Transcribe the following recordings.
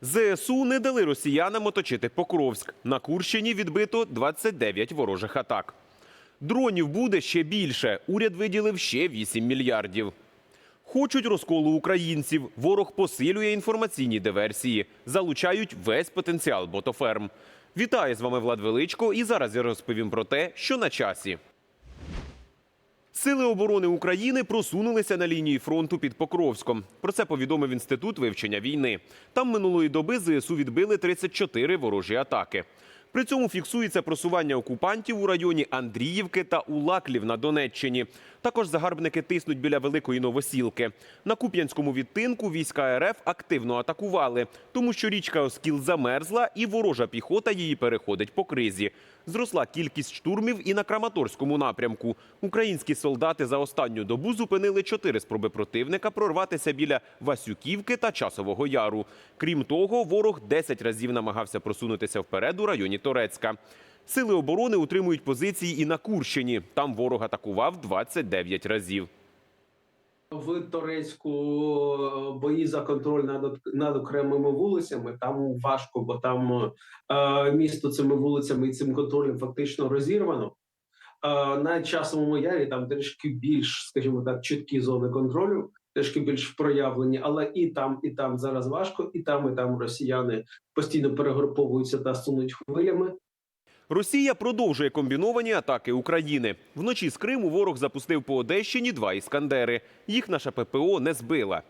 ЗСУ не дали росіянам оточити Покровськ. На Курщині відбито 29 ворожих атак. Дронів буде ще більше. Уряд виділив ще 8 мільярдів. Хочуть розколу українців. Ворог посилює інформаційні диверсії, залучають весь потенціал ботоферм. Вітаю з вами Влад Величко. І зараз я розповім про те, що на часі. Сили оборони України просунулися на лінії фронту під Покровськом. Про це повідомив інститут вивчення війни. Там минулої доби ЗСУ відбили 34 ворожі атаки. При цьому фіксується просування окупантів у районі Андріївки та Улаклів на Донеччині. Також загарбники тиснуть біля Великої Новосілки. На Куп'янському відтинку війська РФ активно атакували, тому що річка Оскіл замерзла і ворожа піхота її переходить по кризі. Зросла кількість штурмів і на Краматорському напрямку. Українські солдати за останню добу зупинили чотири спроби противника прорватися біля Васюківки та Часового Яру. Крім того, ворог 10 разів намагався просунутися вперед у районі Торецька. Сили оборони утримують позиції і на Курщині. Там ворог атакував 29 разів. В Торецьку е, бої за контроль над над окремими вулицями. Там важко, бо там е, місто цими вулицями і цим контролем фактично розірвано. Е, на часовому ярі там трішки більш, скажімо так, чіткі зони контролю, трішки більш проявлені, але і там, і там зараз важко, і там, і там росіяни постійно перегруповуються та сунуть хвилями. Росія продовжує комбіновані атаки України. Вночі з Криму ворог запустив по Одещині два іскандери. Їх наша ППО не збила.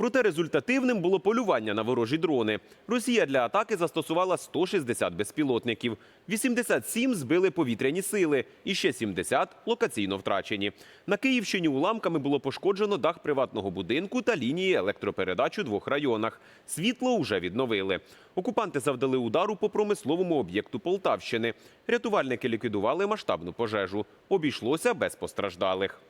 Проте результативним було полювання на ворожі дрони. Росія для атаки застосувала 160 безпілотників. 87 збили повітряні сили і ще 70 локаційно втрачені. На Київщині уламками було пошкоджено дах приватного будинку та лінії електропередач у двох районах. Світло вже відновили. Окупанти завдали удару по промисловому об'єкту Полтавщини. Рятувальники ліквідували масштабну пожежу. Обійшлося без постраждалих.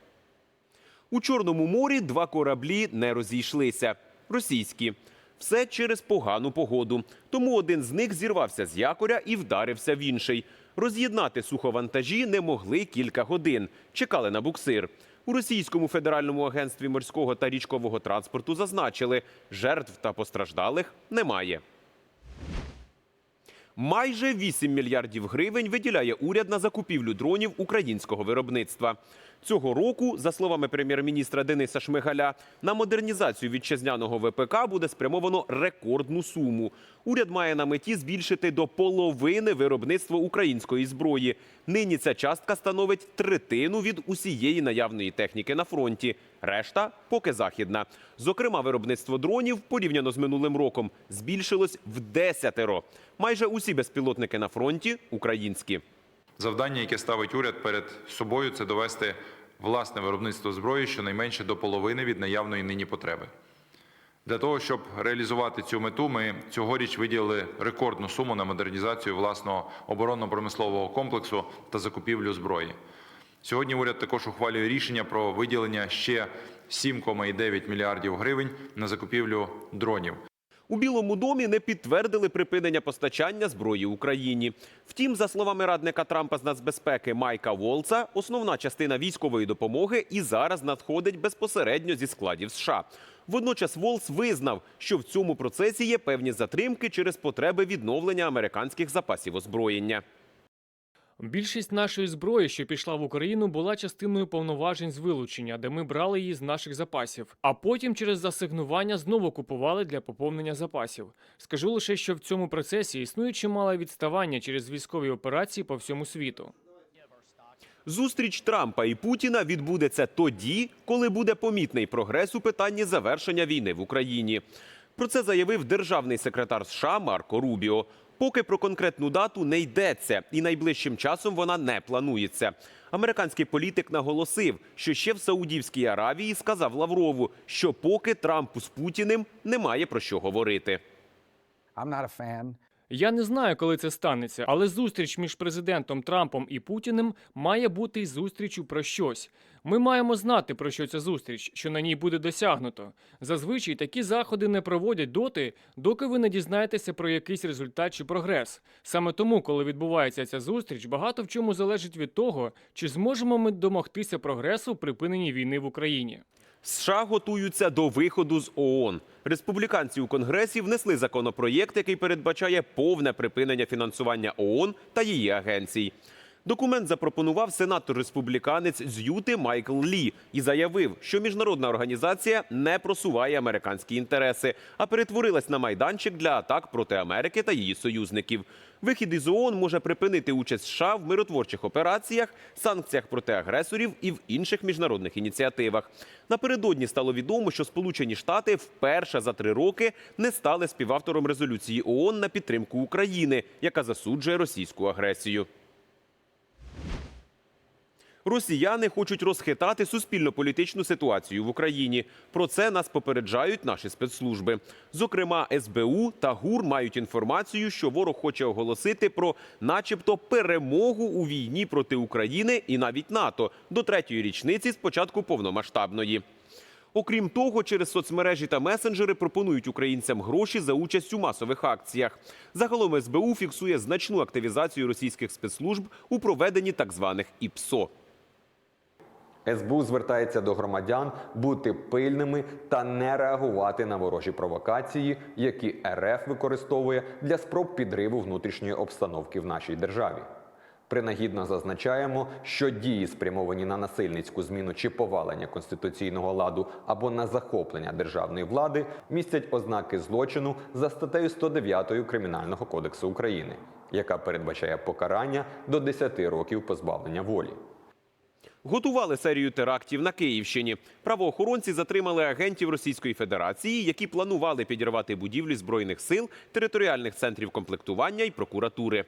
У Чорному морі два кораблі не розійшлися. Російські. Все через погану погоду. Тому один з них зірвався з якоря і вдарився в інший. Роз'єднати суховантажі не могли кілька годин. Чекали на буксир. У Російському федеральному агентстві морського та річкового транспорту зазначили, жертв та постраждалих немає. Майже 8 мільярдів гривень виділяє уряд на закупівлю дронів українського виробництва. Цього року, за словами прем'єр-міністра Дениса Шмигаля, на модернізацію вітчизняного ВПК буде спрямовано рекордну суму. Уряд має на меті збільшити до половини виробництво української зброї. Нині ця частка становить третину від усієї наявної техніки на фронті. Решта поки західна. Зокрема, виробництво дронів порівняно з минулим роком збільшилось в десятеро. Майже усі безпілотники на фронті українські. Завдання, яке ставить уряд перед собою, це довести власне виробництво зброї щонайменше до половини від наявної нині потреби. Для того, щоб реалізувати цю мету, ми цьогоріч виділили рекордну суму на модернізацію власного оборонно-промислового комплексу та закупівлю зброї. Сьогодні уряд також ухвалює рішення про виділення ще 7,9 мільярдів гривень на закупівлю дронів. У Білому домі не підтвердили припинення постачання зброї Україні. Втім, за словами радника Трампа з нацбезпеки Майка Волца, основна частина військової допомоги і зараз надходить безпосередньо зі складів США. Водночас Волс визнав, що в цьому процесі є певні затримки через потреби відновлення американських запасів озброєння. Більшість нашої зброї, що пішла в Україну, була частиною повноважень з вилучення, де ми брали її з наших запасів, а потім через засигнування знову купували для поповнення запасів. Скажу лише, що в цьому процесі існує чимале відставання через військові операції по всьому світу. Зустріч Трампа і Путіна відбудеться тоді, коли буде помітний прогрес у питанні завершення війни в Україні. Про це заявив державний секретар США Марко Рубіо. Поки про конкретну дату не йдеться, і найближчим часом вона не планується. Американський політик наголосив, що ще в Саудівській Аравії сказав Лаврову, що поки Трампу з Путіним немає про що говорити. Я не знаю, коли це станеться, але зустріч між президентом Трампом і Путіним має бути зустрічю про щось. Ми маємо знати, про що ця зустріч, що на ній буде досягнуто. Зазвичай такі заходи не проводять доти, доки ви не дізнаєтеся про якийсь результат чи прогрес. Саме тому, коли відбувається ця зустріч, багато в чому залежить від того, чи зможемо ми домогтися прогресу в припиненні війни в Україні. США готуються до виходу з ООН. Республіканці у Конгресі внесли законопроєкт, який передбачає повне припинення фінансування ООН та її агенцій. Документ запропонував сенатор-республіканець з Юти Майкл Лі і заявив, що міжнародна організація не просуває американські інтереси, а перетворилась на майданчик для атак проти Америки та її союзників. Вихід із ООН може припинити участь США в миротворчих операціях, санкціях проти агресорів і в інших міжнародних ініціативах. Напередодні стало відомо, що Сполучені Штати вперше за три роки не стали співавтором резолюції ООН на підтримку України, яка засуджує російську агресію. Росіяни хочуть розхитати суспільно-політичну ситуацію в Україні. Про це нас попереджають наші спецслужби. Зокрема, СБУ та ГУР мають інформацію, що ворог хоче оголосити про, начебто, перемогу у війні проти України і навіть НАТО до третьої річниці з початку повномасштабної. Окрім того, через соцмережі та месенджери пропонують українцям гроші за участь у масових акціях. Загалом СБУ фіксує значну активізацію російських спецслужб у проведенні так званих ІПСО. СБУ звертається до громадян бути пильними та не реагувати на ворожі провокації, які РФ використовує для спроб підриву внутрішньої обстановки в нашій державі. Принагідно зазначаємо, що дії, спрямовані на насильницьку зміну чи повалення конституційного ладу або на захоплення державної влади, містять ознаки злочину за статтею 109 Кримінального кодексу України, яка передбачає покарання до 10 років позбавлення волі. Готували серію терактів на Київщині. Правоохоронці затримали агентів Російської Федерації, які планували підірвати будівлі збройних сил, територіальних центрів комплектування і прокуратури.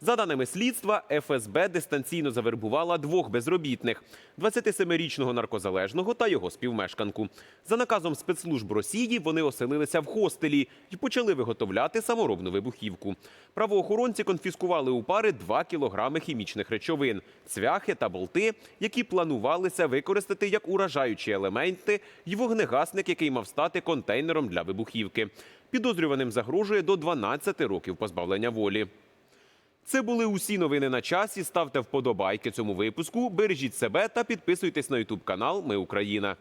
За даними слідства, ФСБ дистанційно завербувала двох безробітних: 27-річного наркозалежного та його співмешканку. За наказом спецслужб Росії вони оселилися в хостелі і почали виготовляти саморобну вибухівку. Правоохоронці конфіскували у пари 2 кілограми хімічних речовин, цвяхи та болти, які планувалися використати як уражаючі елементи, і вогнегасник, який мав стати контейнером для вибухівки. Підозрюваним загрожує до 12 років позбавлення волі. Це були усі новини на часі. Ставте вподобайки цьому випуску, бережіть себе та підписуйтесь на Ютуб канал Ми Україна.